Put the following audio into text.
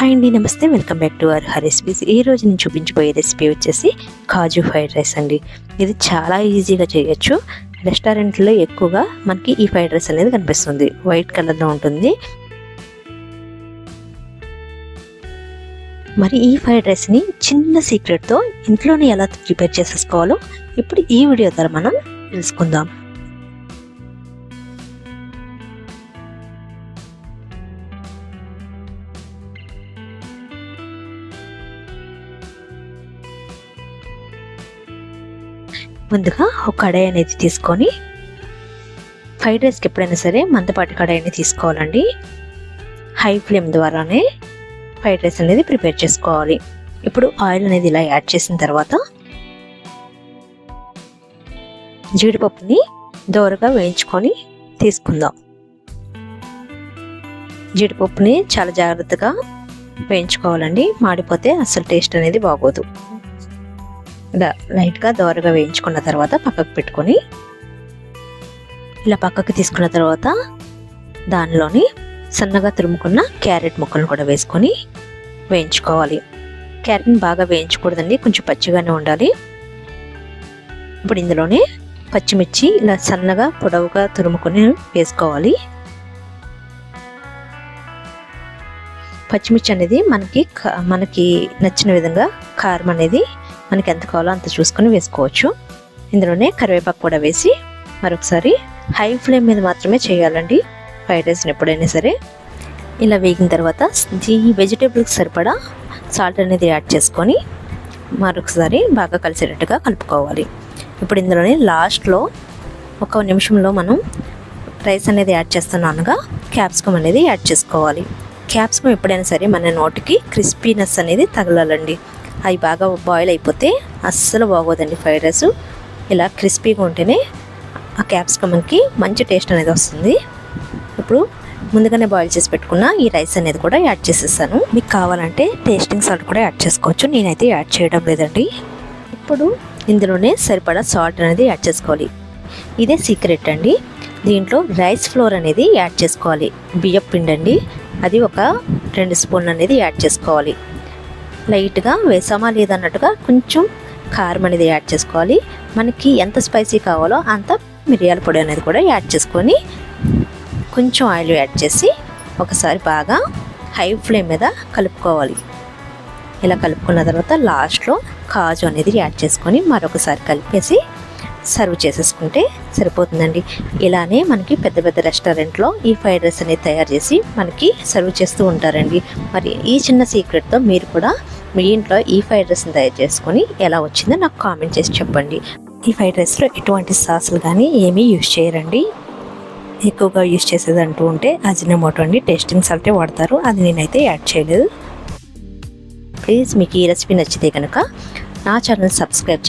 Hi అండి నమస్తే. Welcome back to our recipes. ఈ రోజు నేను చూపించబోయే రెసిపీ వచ్చేసి కాజు ఫ్రైడ్ రైస్ అండి. ఇది చాలా ఈజీగా చేయొచ్చు. రెస్టారెంట్లో ఎక్కువగా మనకి ఈ ఫ్రైడ్ రైస్ అనేది కనిపిస్తుంది. వైట్ కలర్లో ఉంటుంది. మరి ఈ ఫ్రైడ్ రైస్ని చిన్న సీక్రెట్తో ఇంట్లోనే ఎలా ప్రిపేర్ చేసేసుకోవాలో ఇప్పుడు ఈ వీడియో ద్వారా మనం తెలుసుకుందాం. ముందుగా ఒక కడాయి అనేది తీసుకొని ఫ్రైడ్ రైస్కి ఎప్పుడైనా సరే మందపాటి కడాయిని తీసుకోవాలండి. హై ఫ్లేమ్ ద్వారానే ఫ్రైడ్ రైస్ అనేది ప్రిపేర్ చేసుకోవాలి. ఇప్పుడు ఆయిల్ అనేది ఇలా యాడ్ చేసిన తర్వాత జీడిపప్పుని దోరగా వేయించుకొని తీసుకుందాం. జీడిపప్పుని చాలా జాగ్రత్తగా వేయించుకోవాలండి. మాడిపోతే అసలు టేస్ట్ అనేది బాగోదు. ఇలా లైట్గా దోరగా వేయించుకున్న తర్వాత పక్కకు పెట్టుకొని ఇలా పక్కకు తీసుకున్న తర్వాత దానిలోని సన్నగా తురుముకున్న క్యారెట్ ముక్కలను కూడా వేసుకొని వేయించుకోవాలి. క్యారెట్ని బాగా వేయించకూడదండి కొంచెం పచ్చిగానే ఉండాలి. ఇప్పుడు ఇందులోనే పచ్చిమిర్చి ఇలా సన్నగా పొడవుగా తురుముకొని వేసుకోవాలి. పచ్చిమిర్చి అనేది మనకి మనకి నచ్చిన విధంగా కారం అనేది మనకి ఎంత కావాలో అంత చూసుకొని వేసుకోవచ్చు. ఇందులోనే కరివేపాకు కూడా వేసి మరొకసారి హై ఫ్లేమ్ మీద మాత్రమే చేయాలండి. ఫ్రైడ్ రైస్ని ఎప్పుడైనా సరే. ఇలా వేగిన తర్వాత ఈ వెజిటేబుల్కి సరిపడా సాల్ట్ అనేది యాడ్ చేసుకొని మరొకసారి బాగా కలిసేటట్టుగా కలుపుకోవాలి. ఇప్పుడు ఇందులోనే లాస్ట్లో ఒక నిమిషంలో మనం రైస్ అనేది యాడ్ చేస్తున్నానుగా. క్యాప్సికమ్ అనేది యాడ్ చేసుకోవాలి. క్యాప్సికమ్ ఎప్పుడైనా సరే మన నోటికి క్రిస్పీనెస్ అనేది తగలాలండి. అవి బాగా బాయిల్ అయిపోతే అస్సలు బాగోదండి ఫ్రైడ్ రైస్ ఇలా క్రిస్పీగా ఉంటేనే ఆ క్యాప్సికమ్కి మంచి టేస్ట్ అనేది వస్తుంది. ఇప్పుడు ముందుగానే బాయిల్ చేసి పెట్టుకున్న ఈ రైస్ అనేది కూడా యాడ్ చేసేసాను. మీకు కావాలంటే టేస్టింగ్ సాల్ట్ కూడా యాడ్ చేసుకోవచ్చు. నేనైతే యాడ్ చేయడం లేదండి. ఇప్పుడు ఇందులోనే సరిపడా సాల్ట్ అనేది యాడ్ చేసుకోవాలి. ఇదే సీక్రెట్ అండి. దీంట్లో రైస్ ఫ్లోర్ అనేది యాడ్ చేసుకోవాలి. బియ్యం పిండి అండి అది ఒక రెండు స్పూన్లు అనేది యాడ్ చేసుకోవాలి. లైట్గా వేసామా లేదన్నట్టుగా కొంచెం కారం అనేది యాడ్ చేసుకోవాలి. మనకి ఎంత స్పైసీ కావాలో అంత మిరియాల పొడి అనేది కూడా యాడ్ చేసుకొని కొంచెం ఆయిల్ యాడ్ చేసి ఒకసారి బాగా హై ఫ్లేమ్ మీద కలుపుకోవాలి. ఇలా కలుపుకున్న తర్వాత లాస్ట్లో కాజు అనేది యాడ్ చేసుకొని మరొకసారి కలిపేసి సర్వ్ చేసేసుకుంటే సరిపోతుందండి. ఇలానే మనకి పెద్ద పెద్ద రెస్టారెంట్లో ఈ ఫ్రైడ్ రైస్ అనేది తయారు చేసి మనకి సర్వ్ చేస్తూ ఉంటారండి. మరి ఈ చిన్న సీక్రెట్తో మీరు కూడా మీ ఇంట్లో ఈ ఫ్రైడ్ రైస్ని తయారు చేసుకొని ఎలా వచ్చిందో నాకు కామెంట్ చేసి చెప్పండి. ఈ ఫ్రైడ్ రైస్లో ఎటువంటి సాసులు కానీ ఏమీ యూజ్ చేయరండి. ఎక్కువగా యూజ్ చేసేది అంటూ ఉంటే అజినమోటో అండి. టేస్టింగ్ సాల్టే వాడతారు అది నేనైతే యాడ్ చేయలేదు. ప్లీజ్ మీకు ఈ రెసిపీ నచ్చితే కనుక నా ఛానల్ సబ్స్క్రైబ్ చేసి